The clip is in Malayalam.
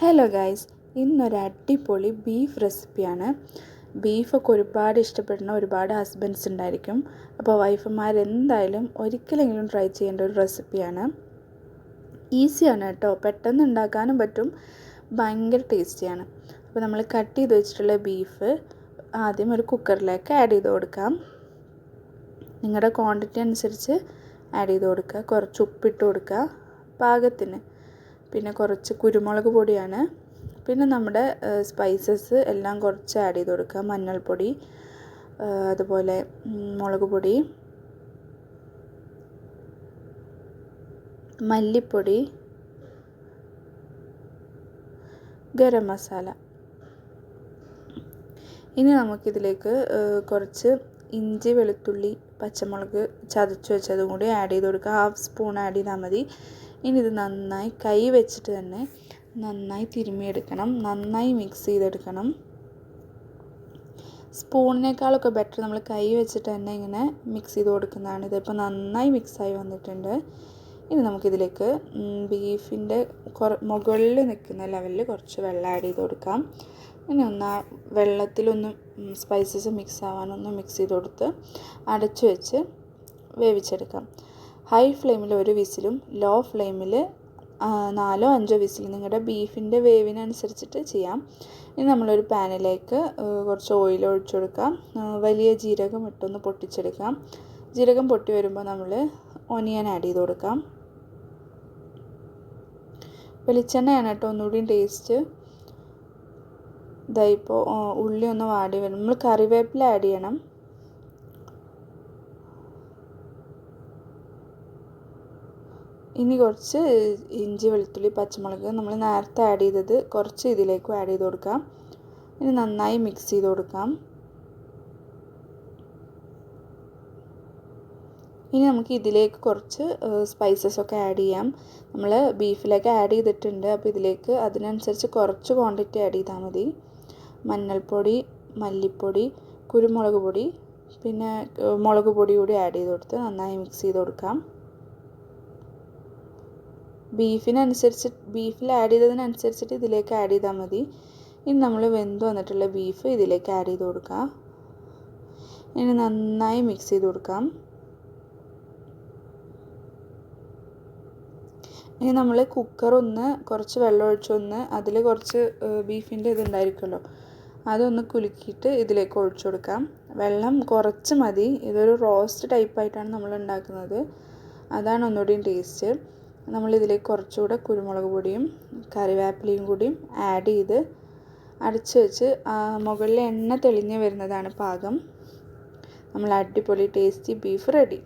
ഹലോ ഗൈസ് ഇന്നൊരു അടിപൊളി ബീഫ് റെസിപ്പിയാണ് ബീഫൊക്കെ ഒരുപാട് ഇഷ്ടപ്പെടുന്ന ഒരുപാട് ഹസ്ബൻഡ്സ് ഉണ്ടായിരിക്കും. അപ്പോൾ വൈഫുമാർ എന്തായാലും ഒരിക്കലെങ്കിലും ട്രൈ ചെയ്യേണ്ട ഒരു റെസിപ്പിയാണ് ഈസിയാണ് കേട്ടോ. പെട്ടെന്ന് ഉണ്ടാക്കാനും പറ്റും. ഭയങ്കര ടേസ്റ്റിയാണ് അപ്പോൾ നമ്മൾ കട്ട് ചെയ്ത് വെച്ചിട്ടുള്ള ബീഫ് ആദ്യം ഒരു കുക്കറിലേക്ക് ആഡ് ചെയ്ത് കൊടുക്കാം. നിങ്ങളുടെ ക്വാണ്ടിറ്റി അനുസരിച്ച് ആഡ് ചെയ്ത് കൊടുക്കുക. കുറച്ച് ഉപ്പിട്ട് കൊടുക്കുക. പാകത്തിന്. പിന്നെ കുറച്ച് കുരുമുളക് പൊടിയാണ്. പിന്നെ നമ്മുടെ സ്പൈസസ് എല്ലാം കുറച്ച് ആഡ് ചെയ്ത് കൊടുക്കുക. മഞ്ഞൾപ്പൊടി അതുപോലെ മുളക് പൊടി മല്ലിപ്പൊടി ഗരം മസാല. ഇനി നമുക്കിതിലേക്ക് കുറച്ച് ഇഞ്ചി വെളുത്തുള്ളി പച്ചമുളക് ചതച്ച് വെച്ചതും കൂടി ആഡ് ചെയ്ത് കൊടുക്കുക. ഹാഫ് സ്പൂൺ ആഡ് ചെയ്താൽ മതി. ഇനി ഇത് നന്നായി കൈ വെച്ചിട്ട് തന്നെ നന്നായി തിരുമ്മിയെടുക്കണം. നന്നായി മിക്സ് ചെയ്തെടുക്കണം. സ്പൂണിനേക്കാളൊക്കെ ബെറ്റർ നമ്മൾ കൈ വെച്ചിട്ട് തന്നെ ഇങ്ങനെ മിക്സ് ചെയ്ത് കൊടുക്കുന്നതാണ്. ഇതിപ്പോൾ നന്നായി മിക്സായി വന്നിട്ടുണ്ട്. ഇനി നമുക്കിതിലേക്ക് ബീഫിന്റെ കുറ മുകളിൽ നിൽക്കുന്ന ലെവലിൽ കുറച്ച് വെള്ളം ആഡ് ചെയ്ത് കൊടുക്കാം. ഇനി ഒന്ന് വെള്ളത്തിലൊന്നും സ്പൈസസ് മിക്സ് ആവാനൊന്നും മിക്സ് ചെയ്ത് കൊടുത്ത് അടച്ചു വെച്ച് വേവിച്ചെടുക്കാം. ഹൈ ഫ്ലെയിമിൽ ഒരു വിസിലും ലോ ഫ്ലെയിമിൽ നാലോ അഞ്ചോ വിസിൽ നിങ്ങളുടെ ബീഫിന്റെ വേവിനനുസരിച്ചിട്ട് ചെയ്യാം. ഇനി നമ്മളൊരു പാനിലേക്ക് കുറച്ച് ഓയിൽ ഒഴിച്ചു കൊടുക്കാം. വലിയ ജീരകം ഇട്ടൊന്ന് പൊട്ടിച്ചെടുക്കാം. ജീരകം പൊട്ടി വരുമ്പോൾ നമ്മൾ ഒനിയൻ ആഡ് ചെയ്ത് കൊടുക്കാം. വെളിച്ചെണ്ണയാണ് കേട്ടോ ഒന്നുകൂടി ടേസ്റ്റ് ഇതായിപ്പോൾ ഉള്ളി ഒന്ന് വാടി വരും. നമ്മൾ കറിവേപ്പില ആഡ് ചെയ്യണം. ഇനി കുറച്ച് ഇഞ്ചി വെളുത്തുള്ളി പച്ചമുളക് നമ്മൾ നേരത്തെ ആഡ് ചെയ്തത് കുറച്ച് ഇതിലേക്കും ആഡ് ചെയ്ത് കൊടുക്കാം. ഇനി നന്നായി മിക്സ് ചെയ്ത് കൊടുക്കാം. ഇനി നമുക്ക് ഇതിലേക്ക് കുറച്ച് സ്പൈസസ് ഒക്കെ ആഡ് ചെയ്യാം. നമ്മൾ ബീഫിലേക്ക് ആഡ് ചെയ്തിട്ടുണ്ട്. അപ്പോൾ ഇതിലേക്ക് അതിനനുസരിച്ച് കുറച്ച് ക്വാണ്ടിറ്റി ആഡ് ചെയ്താൽ മതി. മഞ്ഞൾപ്പൊടി മല്ലിപ്പൊടി കുരുമുളക് പൊടി പിന്നെ മുളക് പൊടി കൂടി ആഡ് ചെയ്ത് കൊടുത്ത് നന്നായി മിക്സ് ചെയ്ത് കൊടുക്കാം. ബീഫിനനുസരിച്ച് ബീഫിൽ ആഡ് ചെയ്തതിനനുസരിച്ചിട്ട് ഇതിലേക്ക് ആഡ് ചെയ്താൽ മതി. ഇനി നമ്മൾ വെന്ത് വന്നിട്ടുള്ള ബീഫ് ഇതിലേക്ക് ആഡ് ചെയ്ത് കൊടുക്കാം. ഇനി നന്നായി മിക്സ് ചെയ്ത് കൊടുക്കാം. ഇനി നമ്മൾ കുക്കർ ഒന്ന് കുറച്ച് വെള്ളം ഒഴിച്ചൊന്ന് അതിൽ കുറച്ച് ബീഫിന്റെ ഇതുണ്ടായിരിക്കുമല്ലോ അതൊന്ന് കുലുക്കിയിട്ട് ഇതിലേക്ക് ഒഴിച്ചു കൊടുക്കാം. വെള്ളം കുറച്ച് മതി. ഇതൊരു റോസ്റ്റ് ടൈപ്പായിട്ടാണ് നമ്മൾ ഉണ്ടാക്കുന്നത്. അതാണ് ഒന്നുകൂടിയും ടേസ്റ്റ് നമ്മളിതിലേക്ക് കുറച്ചുകൂടെ കുരുമുളക് പൊടിയും കറിവേപ്പിലയും കൂടിയും ആഡ് ചെയ്ത് അടച്ച് വെച്ച് മുകളിൽ എണ്ണ തെളിഞ്ഞ് വരുന്നതാണ് പാകം. നമ്മൾ അടിപൊളി ടേസ്റ്റി ബീഫ് റെഡി